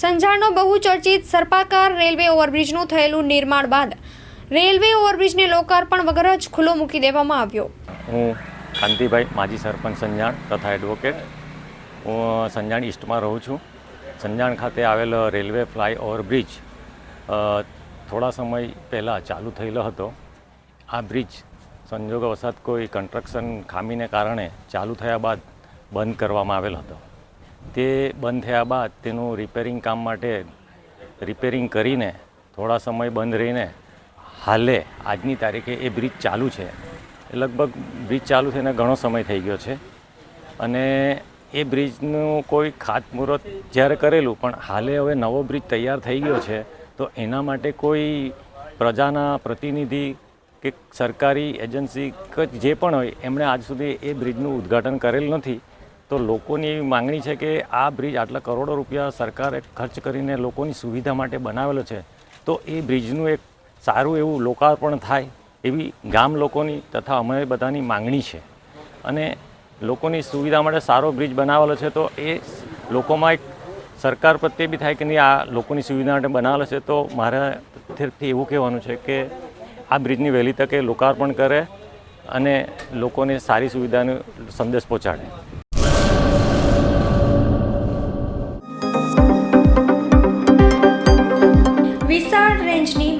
સંજાણનો બહુચર્ચિત સર્પાકાર railway ઓવરબ્રિજનું થયેલું નિર્માણ બાદ રેલવે ઓવરબ્રિજને લોકાર્પણ વગર જ ખુલ્લો મૂકી દેવામાં આવ્યો. હું કાંતિભાઈ, માજી સરપંચ સંજાણ તથા એડવોકેટ હું સંજાણ ઈસ્ટમાં રહું છું. સંજાણ ખાતે આવેલ રેલવે ફ્લાય ઓવરબ્રિજ થોડા સમય પહેલાં ચાલુ થયેલો હતો. આ બ્રિજ સંજોગવશાત કોઈ કન્સ્ટ્રક્શન ખામીને કારણે ચાલુ થયા બાદ બંધ કરવામાં આવેલ હતો. તે બંધ થયા બાદ તેનું રિપેરિંગ કામ માટે રિપેરિંગ કરીને થોડા સમય બંધ રહીને હાલે આજની તારીખે એ બ્રિજ ચાલુ છે. લગભગ બ્રિજ ચાલુ થઈને ઘણો સમય થઈ ગયો છે. અને એ બ્રિજનું કોઈ ખાતમુહૂર્ત જ્યારે કરેલું, પણ હાલે હવે નવો બ્રિજ તૈયાર થઈ ગયો છે, તો એના માટે કોઈ પ્રજાના પ્રતિનિધિ કે સરકારી એજન્સી કે જે પણ હોય, એમણે આજ સુધી એ બ્રિજનું ઉદ્ઘાટન કરેલ નથી. તો લોકોની એવી માંગણી છે કે આ બ્રિજ આટલા કરોડો રૂપિયા સરકારે ખર્ચ કરીને લોકોની સુવિધા માટે બનાવેલો છે, તો એ બ્રિજનું એક સારું એવું લોકાર્પણ થાય એવી ગામ લોકોની તથા અમે બધાની માંગણી છે. અને લોકોની સુવિધા માટે સારો બ્રિજ બનાવેલો છે, તો એ લોકોમાં એક સરકાર પ્રત્યે બી થાય કે નહીં, આ લોકોની સુવિધા માટે બનાવેલો છે, તો મારા તરફથી એવું કહેવાનું છે કે આ બ્રિજની વહેલી તકે લોકાર્પણ કરે અને લોકોને સારી સુવિધાનો સંદેશ પહોંચાડે.